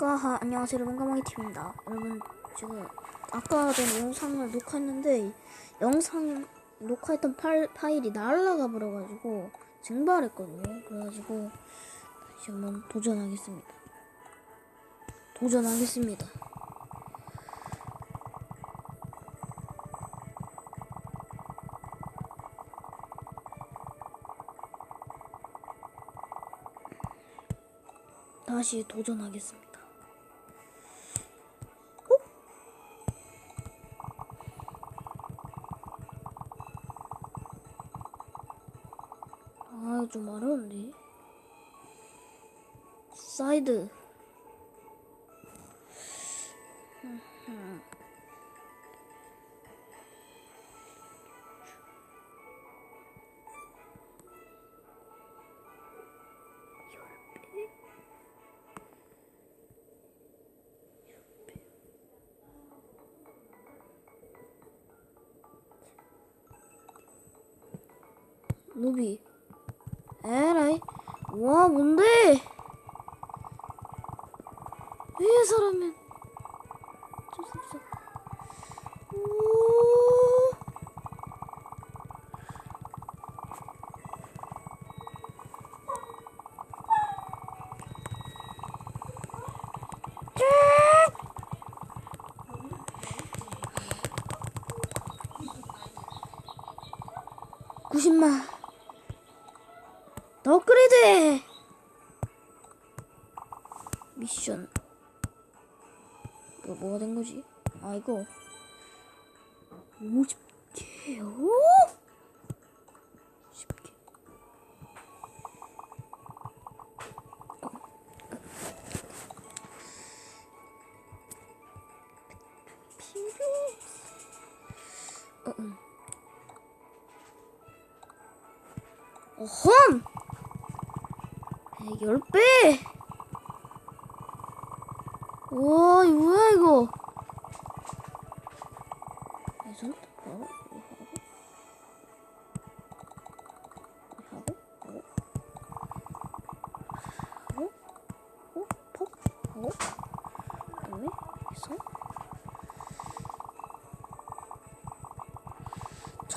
까하 안녕하세요. 여러분 까마귀TV입니다. 여러분 지금 아까 전에 영상을 녹화했는데 영상 녹화했던 파일, 파일이 날라가 버려가지고 증발했거든요. 그래가지고 다시 한번 도전하겠습니다. 도전하겠습니다. 다시 도전하겠습니다 사이드. 루비. 에라이. 와, 뭔데? sorum ben. 이거. 50개요? 10개. 필요해. 어, 응. 어험! 110배!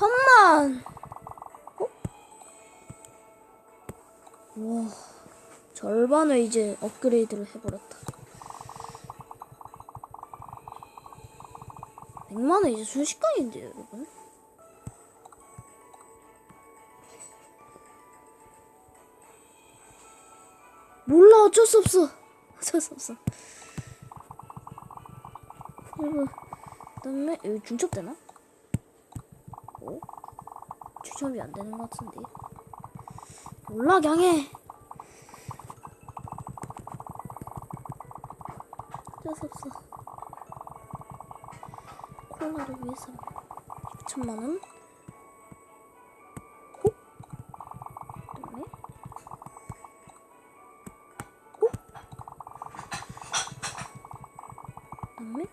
천만! 어? 와. 절반을 이제 업그레이드를 해버렸다. 100만원 이제 순식간인데요, 여러분. 몰라, 어쩔 수 없어. 어쩔 수 없어. 여러분, 그 다음에, 여기 중첩되나? 어? 중첩이 안 되는 것 같은데. 몰라, 강해. 어쩔 수 없어. 콜라를 위해서 6천만 원. 호? 그다음에 호? 그다음에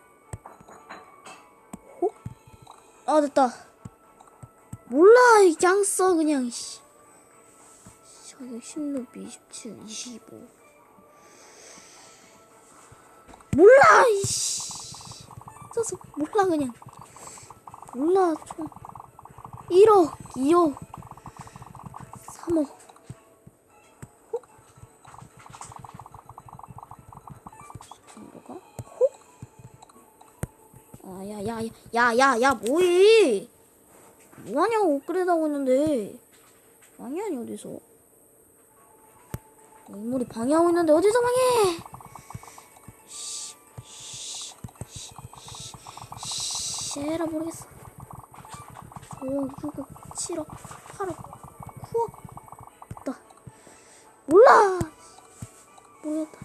호? 아 됐다. 그냥 써 그냥 씨. 저기 16, 27, 25. 몰라 이씨 써서 몰라 그냥 몰라 총 1억 2억 3억 호? 정도가 호? 아야야야야야야 뭐해 뭐하냐고 업그레이드 하고 있는데 방해하니 어디서 인물이 방해하고 있는데 어디서 방해 에라 모르겠어. 5, 6, 7억, 8억, 9억. 됐다. 몰라. 모르겠다.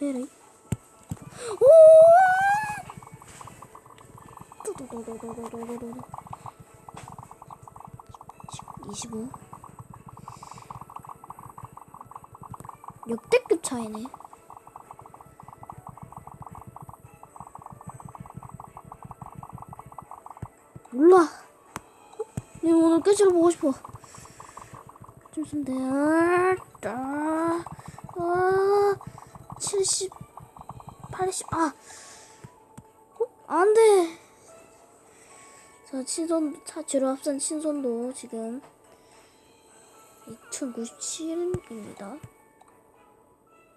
에라. 오! 25. 역대급 차이네. 몰라. 내 오늘 끝을 보고 싶어. 좀 돼. 아, 아, 70. 70, 80, 아, 어? 안 돼. 자, 친선, 차 재료 합산 친선도 지금 2097입니다.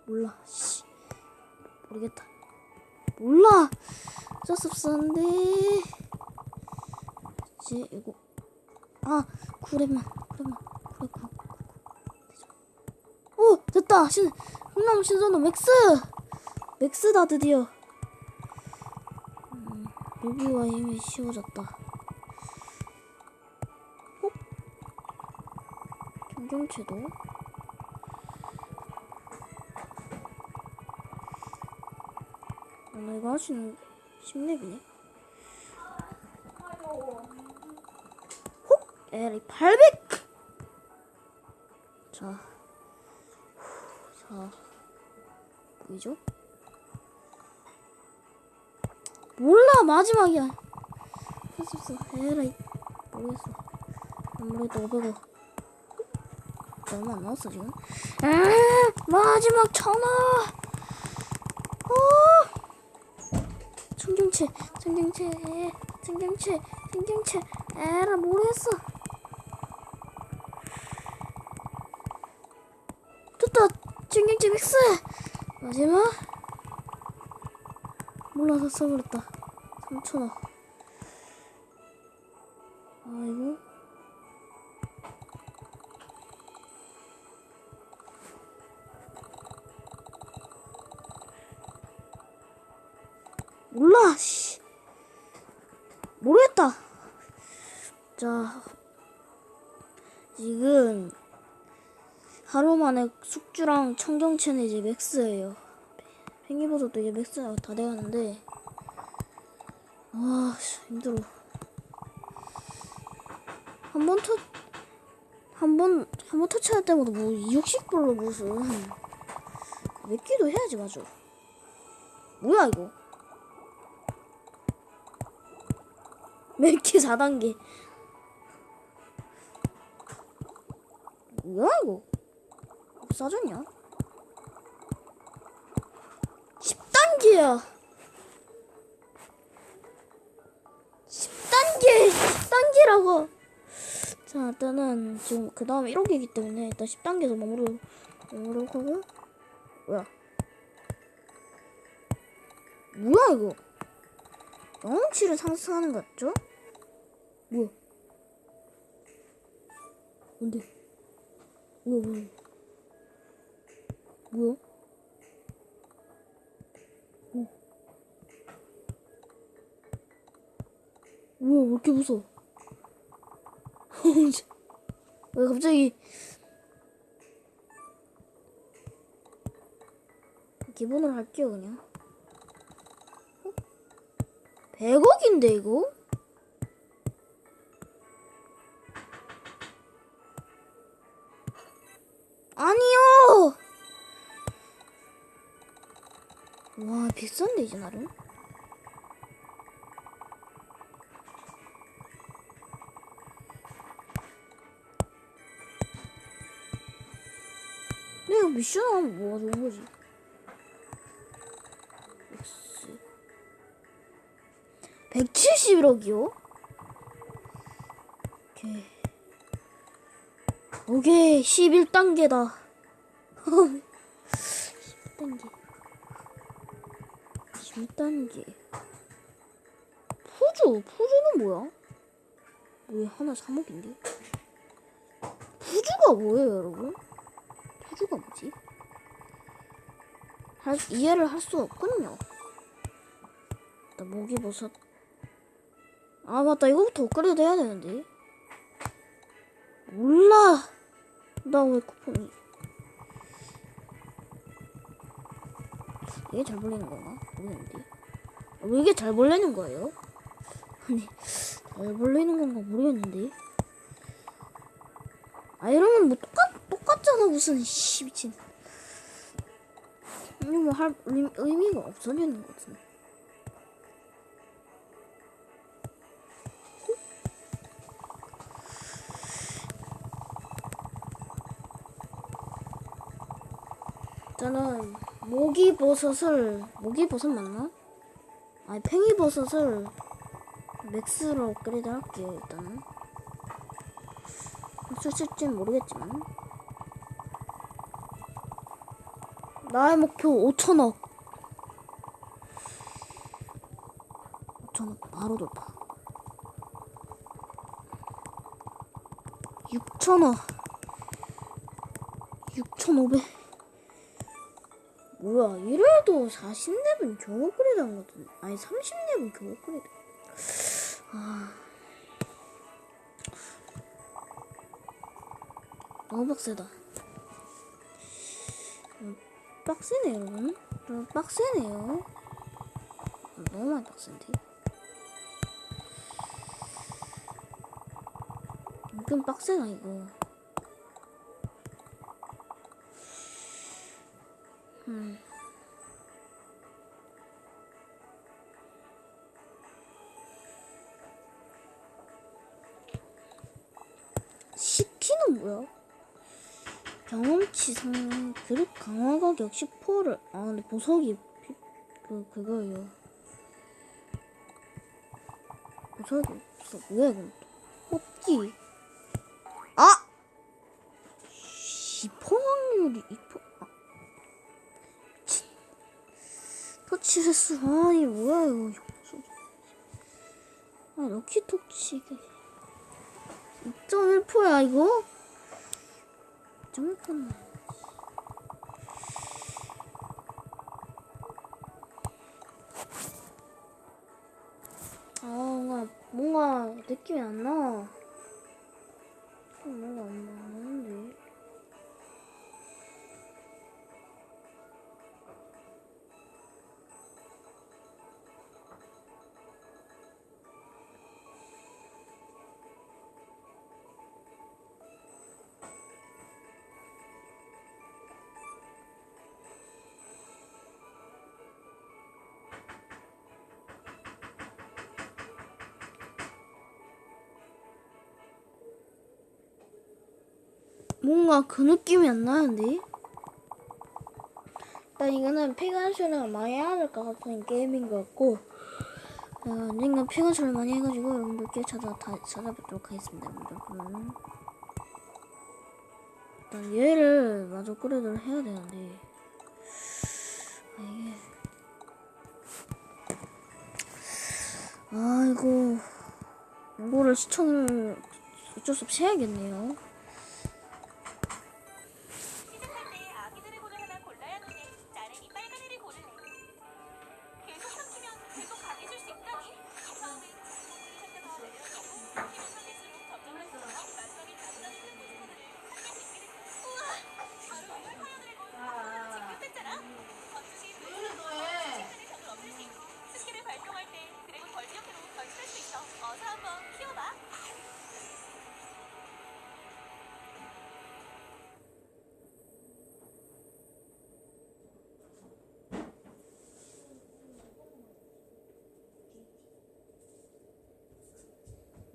몰라, 씨. 모르겠다. 몰라! 어쩔 수 돼. 이제, 이거. 아, 9렘만, 9렘만, 9렘, 9. 오! 됐다! 신, 콩나물 신선도 맥스! 맥스다, 드디어. 음, 루비와 힘이 쉬워졌다. 경경채도? 아, 나 이거 있는 10렙이네. 혹! 에리 800! 자. 후, 자. 보이죠? 몰라! 마지막이야! 할수 없어. 에라이. 모르겠어. 아무래도 500원. 얼마 안 나왔어, 지금? 아! 마지막 천원! 어! 청경채, 청경채, 청경채, 청경채. 에라, 모르겠어. 됐다! 청경채 믹스! 마지막? 몰라서 써버렸다. 3천원. 아이고. 만에 숙주랑 청경채는 이제 맥스예요. 팽이버섯도 이제 맥스가 다 돼가는데, 아, 씨, 힘들어. 한 번 터, 한 번, 한 번 터치할 때마다 뭐 2억씩 벌러 무슨. 몇 끼도 해야지, 맞아. 뭐야, 이거? 몇개 4단계. 뭐야, 이거? 싸졌냐? 10단계야. 10단계, 10단계라고. 자, 일단은 지금 그 다음에 1억이기 때문에 일단 10단계에서 머무르, 머무르고 하고. 뭐야? 뭐야, 이거? 영웅치를 상승하는 것 같죠? 뭐야? 뭔데? 뭐야, 뭐야? 뭐야? 어. 뭐야, 왜 이렇게 무서워? 왜 갑자기 기본으로 할게요 그냥 100억인데 이거? 아니요 와 비싼데 이제 나름 내가 미션 하면 뭐가 좋은 거지? X 171억이요? 오케이 오케이 11단계다 10단계 11단계 푸주 푸주는 뭐야? 왜 하나 3억인데? 푸주가 뭐예요 여러분? 푸주가 뭐지? 할, 이해를 할 수 없군요 나 모기버섯 아 맞다 이거부터 업그레이드 해야 되는데 몰라 나 왜 쿠폰이 이게 잘 벌리는 건가? 모르겠는데 아, 왜 이게 잘 벌리는 거예요? 아니 잘 벌리는 건가 모르겠는데 아 이러면 뭐 똑같, 똑같잖아 무슨 씨 미친 이거 뭐 할 의미가 없어지는 것같 모기버섯을 모기버섯 맞나? 아니 팽이버섯을 맥스로 업그레이드 할게요 일단은. 쓸쓸진 모르겠지만. 나의 목표 5천억. 5천억 바로 돌파. 6천억. 6,500 뭐야 이래도 40렙은 겨우 업그레이드 한 거든 아니 30렙은 겨우 업그레이드 아. 너무 빡세다. 음, 빡세네 여러분. 좀 빡세네요. 너무 많이 빡센데? 은근 빡세다 이거 음. 시키는 뭐야? 경험치 상 그릇 강화 가격 10%를 아 근데 보석이 피- 그 그거예요. 보석이 없어 뭐야 이건 또 뽑기 아10% 확률이 2% 치 횟수 아니 뭐야 이거 아 럭키 이게 2.1%야 이거? 2.1%는 아 뭔가 뭔가 느낌이 안 나. 뭔가 그 느낌이 안 나는데? 일단 이거는 피관수를 많이 해야 될 것 같은 게임인 것 같고 어, 언젠가 피관수를 많이 해가지고 여러분들께 찾아 다 찾아뵙도록 하겠습니다 여러분들. 일단 얘를 마저 끌어들 해야 되는데 아, 이게. 아이고 이거를 시청을 어쩔 수 없이 해야겠네요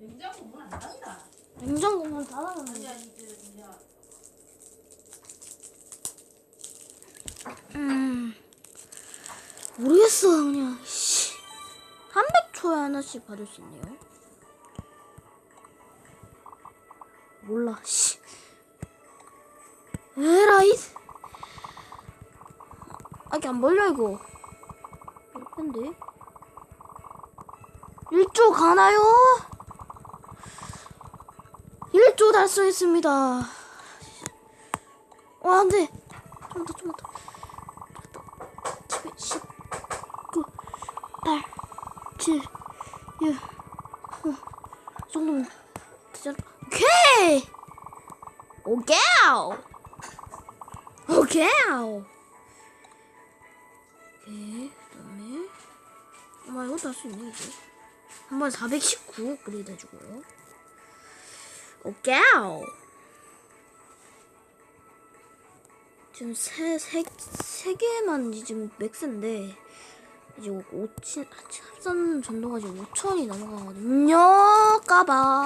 냉장고 문 안 닫는다. 냉장고만 닫아놨는데 아니 그 이제 음. 모르겠어 그냥. 씨. 300초에 하나씩 받을 수 있네요. 몰라 씨. 에라이. 아 이게 안 벌려 이거. 이렇게인데? 1조 가나요? 1조 달성했습니다 와 안 돼 좀만 더 좀만 더 10, 9, 8, 7, 6, 5. 이 정도면. 오케이! 오케이! 오케이! 오케이, 그 다음에. 엄마, 이것도 할 수 있네, 이제. 한 번에 419 업그레이드 해주고요. 오케이! 지금 세, 세, 세 개만 지금 맥스인데 이제 5천 합산 전도가 지금 5천이 넘어가거든요 까봐